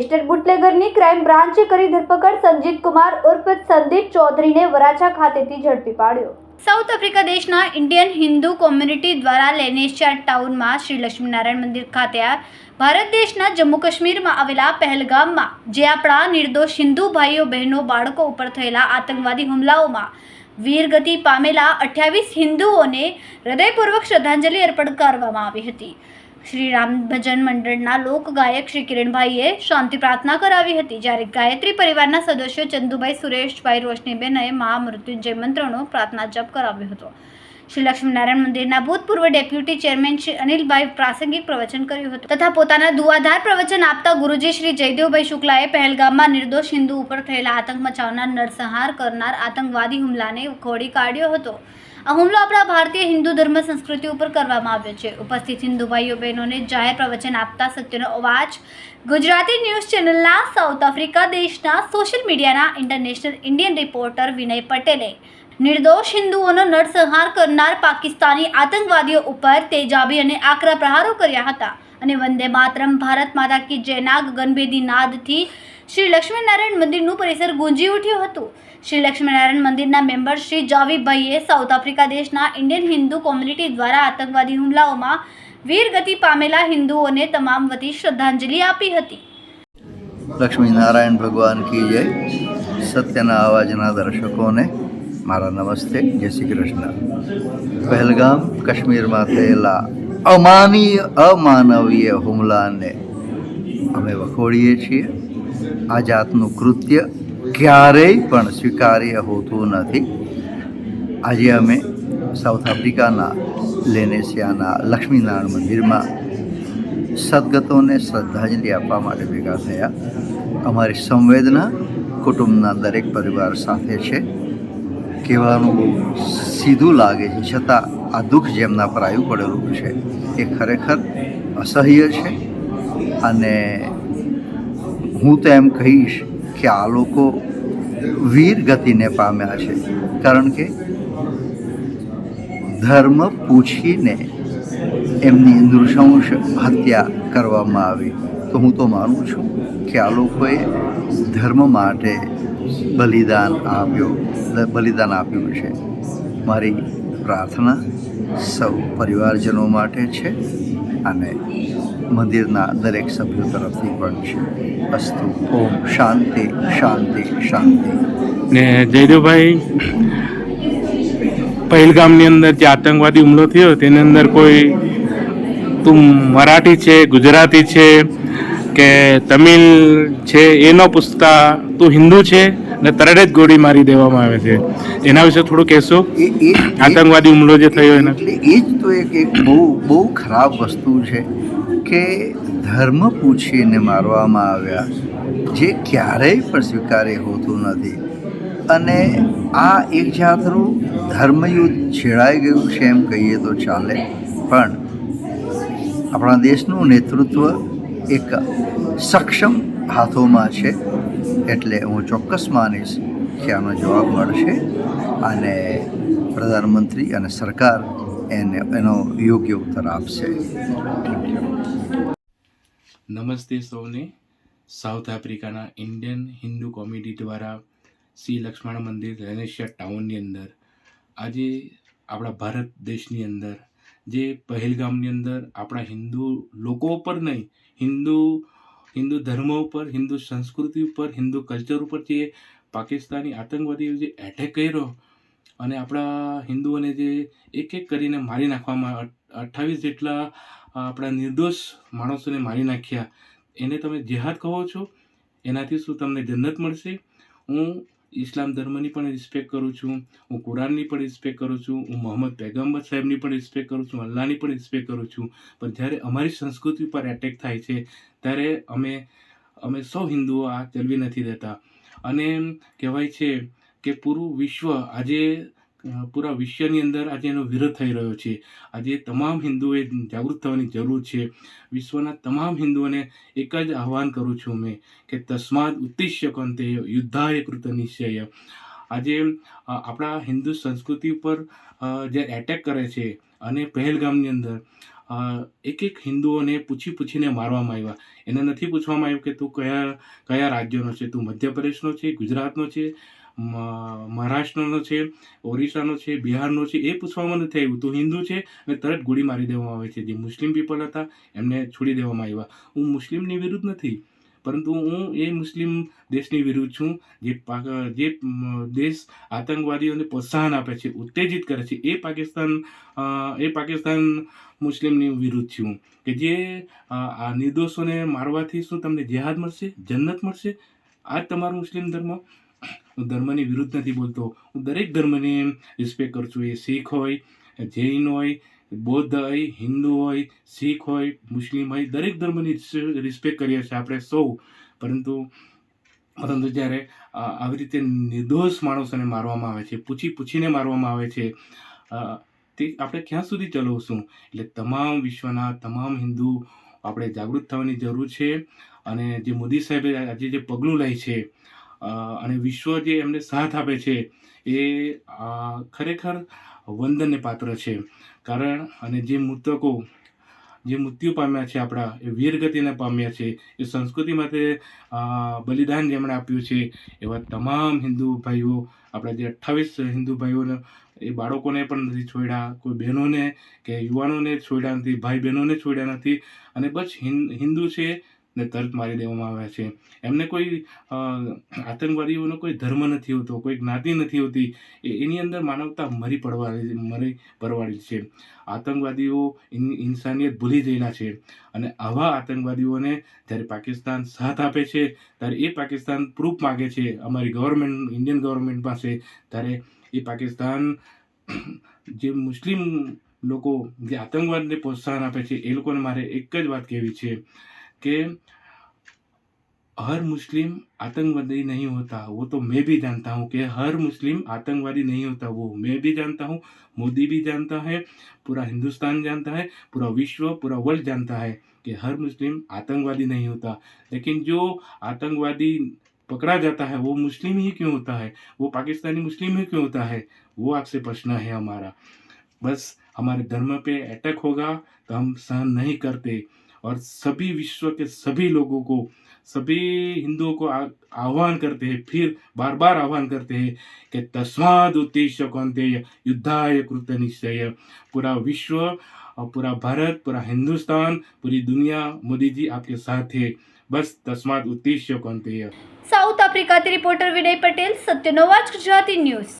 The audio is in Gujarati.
મિસ્ટર બુટલેગરની ક્રાઇમ બ્રાન્ચે કરી ધરપકડ સંજીત કુમાર ઉર્ફ સંદીપ ચૌધરીને વરાછા ખાતેથી ઝડપી પાડ્યો. સાઉથ આફ્રિકા દેશના ઇન્ડિયન હિન્દુ કોમ્યુનિટી દ્વારા લેનેશિયા ટાઉનમાં શ્રી લક્ષ્મીનારાયણ મંદિર ખાતે ભારત દેશના જમ્મુ કાશ્મીરમાં આવેલા પહેલગામમાં, જે આપણા નિર્દોષ હિન્દુ ભાઈઓ, બહેનો, બાળકો ઉપર થયેલા આતંકવાદી હુમલાઓમાં વીરગતિ પામેલા અઠ્યાવીસ હિન્દુઓને હૃદયપૂર્વક શ્રદ્ધાંજલિ અર્પણ કરવામાં આવી હતી. શ્રી રામ ભજન મંડળના લોકગાયક શ્રી કિરણભાઈએ શાંતિ પ્રાર્થના કરાવી હતી. જ્યારે ગાયત્રી પરિવારના સદસ્યો ચંદુભાઈ સુરેશભાઈ રોશનીબેનએ મહા મૃત્યુંજય મંત્રનો પ્રાર્થના જપ કરાવ્યો હતો. શ્રી લક્ષ્મીનારાયણ મંદિરના ભૂતપૂર્વ ડેપ્યુટી ચેરમેન શ્રી અનિલભાઈ પ્રાસંગિક પ્રવચન કર્યું હતું તથા પોતાના દુઆધાર પ્રવચન આપતા ગુરુજી શ્રી જયદેવભાઈ શુક્લાએ પહેલગામમાં નિર્દોષ હિન્દુ ઉપર થયેલા આતંક મચાવનાર નરસંહાર કરનાર આતંકવાદી હુમલાને ખોડી કાઢ્યો હતો. આ હુમલો આપણા ભારતીય હિન્દુ ધર્મ સંસ્કૃતિ ઉપર કરવામાં આવ્યો છે. ઉપસ્થિત હિન્દુ ભાઈઓ બહેનોને જાહેર પ્રવચન આપતા સત્યનો અવાજ ગુજરાતી ન્યૂઝ ચેનલના સાઉથ આફ્રિકા દેશના સોશિયલ મીડિયાના ઇન્ટરનેશનલ ઇન્ડિયન રિપોર્ટર વિનય પટેલે નિર્દોષ હિન્દુઓનો નરસંહાર કરનાર પાકિસ્તાની આતંકવાદીઓ ઉપર તેજાબી અને આકરા પ્રહારો કર્યા હતા. અને વંદે માતરમ ભારત માતા કી જયના ગગનભેદી નાદથી શ્રી લક્ષ્મીનારાયણ મંદિરનું પરિસર ગુંજી ઉઠ્યું હતું. શ્રી લક્ષ્મીનારાયણ મંદિરના મેમ્બર શ્રી જાવીભાઈએ સાઉથ આફ્રિકા દેશના ઇન્ડિયન હિન્દુ કોમ્યુનિટી દ્વારા આતંકવાદી હુમલાઓમાં વીરગતિ પામેલા હિન્દુઓને તમામ વતી શ્રદ્ધાંજલિ આપી હતી. લક્ષ્મી નારાયણ ભગવાન કી જય. સત્યના અવાજના દર્શકોને મારા નમસ્તે. જય શ્રી કૃષ્ણ. પહેલગામ કાશ્મીરમાં થયેલા અમાનીય, અમાનવીય હુમલાને અમે વખોડીએ છીએ. આ જાતનું કૃત્ય ક્યારેય પણ સ્વીકાર્ય હોતું નથી. આજે અમે સાઉથ આફ્રિકાના લેનેશિયાના લક્ષ્મીનારાયણ મંદિરમાં સદગતોને શ્રદ્ધાંજલિ આપવા માટે ભેગા થયા. અમારી સંવેદના કુટુંબના દરેક પરિવાર સાથે છે. કહેવાનું સીધું લાગે છે, છતાં આ દુઃખ જેમના પર આવ્યું પડેલું છે, એ ખરેખર અસહ્ય છે. અને હું તો એમ કહીશ કે આ લોકો વીર ગતિને પામ્યા છે. કારણ કે ધર્મ પૂછીને એમની નૃશંસ હત્યા કરવામાં આવી. તો હું તો માનું છું કે આ લોકોએ ધર્મ માટે બલિદાન આપ્યો, બલિદાન આપ્યું છે. મારી પ્રાર્થના સૌ પરિવારજનો માટે છે અને મંદિરના દરેક સભ્યો તરફથી પણ છે. અસ્તુ. ઓમ શાંતિ શાંતિ શાંતિ. ને જયદેવભાઈ, પહેલગામની અંદર જે આતંકવાદી હુમલો થયો, તેની અંદર કોઈ તું મરાઠી છે, ગુજરાતી છે, કે તમિલ છે, એ ન પૂછતા તું હિન્દુ છે? ને તરત જ ગોળી મારી દેવામાં આવે છે. એના વિશે થોડું કહેશો? આતંકવાદી હુમલો જે થયો એના. એટલે એ જ તો એક એક બહુ બહુ ખરાબ વસ્તુ છે કે ધર્મ પૂછીને મારવામાં આવ્યા જે ક્યારેય પણ સ્વીકાર્ય હોતું નથી. અને આ એક જાતનું ધર્મયુદ્ધ છેડાઈ ગયું છે એમ કહીએ તો ચાલે. પણ આપણા દેશનું નેતૃત્વ એક સક્ષમ હાથોમાં છે. એટલે હું ચોક્કસ માનીશ કે આનો જવાબ મળશે અને પ્રધાનમંત્રી અને સરકાર એને, એનો યોગ્ય ઉત્તર આપશે. નમસ્તે સૌને. સાઉથ આફ્રિકાના ઇન્ડિયન હિન્દુ કોમિટી દ્વારા શ્રી લક્ષ્મણ મંદિર રેનેશિયા ટાઉનની અંદર, આજે આપણા ભારત દેશની અંદર, જે પહેલગામની અંદર આપણા હિન્દુ લોકો પર નહીં, હિન્દુ હિન્દુ ધર્મ ઉપર, હિન્દુ સંસ્કૃતિ ઉપર, હિન્દુ કલ્ચર ઉપર જે પાકિસ્તાની આતંકવાદીઓ જે એટેક કર્યો અને આપણા હિન્દુઓને જે એક એક કરીને મારી નાખવામાં અઠ્ઠાવીસ જેટલા આપણા નિર્દોષ માણસોને મારી નાખ્યા. એને તમે જેહાદ કહો છો, એનાથી શું તમને જન્નત મળશે? હું ઇસ્લામ ધર્મની પણ રિસ્પેક્ટ કરું છું. હું કુરાનની પણ રિસ્પેક્ટ કરું છું. હું મોહમ્મદ પેગમ્બર સાહેબની પણ રિસ્પેક્ટ કરું છું. અલ્લાહની પણ રિસ્પેક્ટ કરું છું. પણ જ્યારે અમારી સંસ્કૃતિ ઉપર એટેક થાય છે, ત્યારે અમે અમે સૌ હિન્દુઓ આ ચલવી નથી દેતા. અને કહેવાય છે કે પૂરું વિશ્વ આજે પૂરા વિશ્વની અંદર આજે એનો વિરોધ થઈ રહ્યો છે. આજે તમામ હિન્દુઓએ જાગૃત થવાની જરૂર છે. વિશ્વના તમામ હિન્દુઓને એક જ આહવાન કરું છું મેં કે તસ્માદ ઉત્તિશ્ય કંતે યુદ્ધાય કૃત નિશ્ચય. આજે આપણા હિન્દુ સંસ્કૃતિ ઉપર જે એટેક કરે છે અને પહેલગામની અંદર એક એક હિન્દુઓને પૂછી પૂછીને મારવામાં આવ્યા. એને નથી પૂછવામાં આવ્યું કે તું કયા કયા રાજ્યનો છે? તું મધ્યપ્રદેશનો છે, ગુજરાતનો છે? મહારાષ્ટ્રનો છે, ઓરિસ્સાનો છે, બિહારનો છે, એ પૂછવામાં નથી આવ્યું તું હિન્દુ છે? અને તરત ગોળી મારી દેવામાં આવે છે. જે મુસ્લિમ પીપલ હતા, એમને છોડી દેવામાં આવ્યા. હું મુસ્લિમની વિરુદ્ધ નથી, પરંતુ હું એ મુસ્લિમ દેશની વિરુદ્ધ છું, જે પાક જે દેશ આતંકવાદીઓને પ્રોત્સાહન આપે છે, ઉત્તેજિત કરે છે. એ પાકિસ્તાન એ પાકિસ્તાન મુસ્લિમની વિરુદ્ધ છું. કે જે આ નિર્દોષોને મારવાથી શું તમને જેહાદ મળશે, જન્નત મળશે? આ તમારો મુસ્લિમ ધર્મ હું ધર્મની વિરુદ્ધ નથી બોલતો. હું દરેક ધર્મની રિસ્પેક્ટ કરું છું. એ શીખ હોય, જૈન હોય, બૌદ્ધ હોય, હિન્દુ હોય, શીખ હોય, મુસ્લિમ હોય, દરેક ધર્મની રિસ્પેક્ટ કરીએ છીએ આપણે સૌ. પરંતુ પરંતુ જ્યારે આવી રીતે નિર્દોષ માણસોને મારવામાં આવે છે, પૂછી પૂછીને મારવામાં આવે છે તે આપણે ક્યાં સુધી ચલાવશું? એટલે તમામ વિશ્વના તમામ હિન્દુ આપણે જાગૃત થવાની જરૂર છે. અને જે મોદી સાહેબે આજે જે પગલું લે છે અને વિશ્વ જે એમને સાથ આપે છે, એ ખરેખર વંદનને પાત્ર છે. કારણ, અને જે મૃતકો, જે મૃત્યુ પામ્યા છે આપણા, એ વીરગતિને પામ્યા છે, એ સંસ્કૃતિ માટે બલિદાન જેમણે આપ્યું છે, એવા તમામ હિન્દુ ભાઈઓ, આપણા જે અઠ્ઠાવીસ હિન્દુ ભાઈઓને, એ બાળકોને પણ નથી છોડ્યા, કોઈ બહેનોને કે યુવાનોને છોડ્યા નથી, ભાઈ બહેનોને છોડ્યા નથી, અને બસ હિન્દુ છે ને તર્ક મારી દેવામાં આવ્યા છે. એમને કોઈ આતંકવાદીઓનો કોઈ ધર્મ નથી હોતો, કોઈ જ્ઞાતિ નથી હોતી એની અંદર માનવતા મરી પડવાળી મરી પરવાળી છે. આતંકવાદીઓ ઇન- ઇન્સાનિયત ભૂલી ગયેલા છે. અને આવા આતંકવાદીઓને જ્યારે પાકિસ્તાન સાથ આપે છે, ત્યારે એ પાકિસ્તાન પ્રૂફ માગે છે, અમારી ગવર્મેન્ટ ઇન્ડિયન ગવર્મેન્ટ પાસે, ત્યારે એ પાકિસ્તાન જે મુસ્લિમ લોકો જે આતંકવાદને પ્રોત્સાહન આપે છે, એ લોકોને મારે એક જ વાત કહેવી છે. કે हर मुस्लिम आतंकवादी नहीं होता। वो तो मैं भी जानता हूँ कि हर मुस्लिम आतंकवादी नहीं होता। वो मैं भी जानता हूँ, मोदी भी जानता है, पूरा हिंदुस्तान जानता है, पूरा विश्व, पूरा वर्ल्ड जानता है कि हर मुस्लिम आतंकवादी नहीं होता। लेकिन जो आतंकवादी पकड़ा जाता है, वो मुस्लिम ही क्यों होता है? वो पाकिस्तानी मुस्लिम ही क्यों होता है? वो आपसे प्रश्न है हमारा। बस हमारे धर्म पे अटैक होगा तो हम सहन नहीं करते। और सभी विश्व के सभी लोगों को, सभी हिंदुओं को आह्वान करते हैं, फिर बार बार आह्वान करते हैं कि तस्माद उद्देश्य कौन थे युद्धाय कृत निश्चय। पूरा विश्व और पूरा भारत, पूरा हिंदुस्तान, पूरी दुनिया मोदी जी आपके साथ है। बस तस्माद उद्देश्य कौनतेय। साउथ आफ्रिकातील रिपोर्टर विनय पटेल सत्यनवाज गुजराती न्यूज़।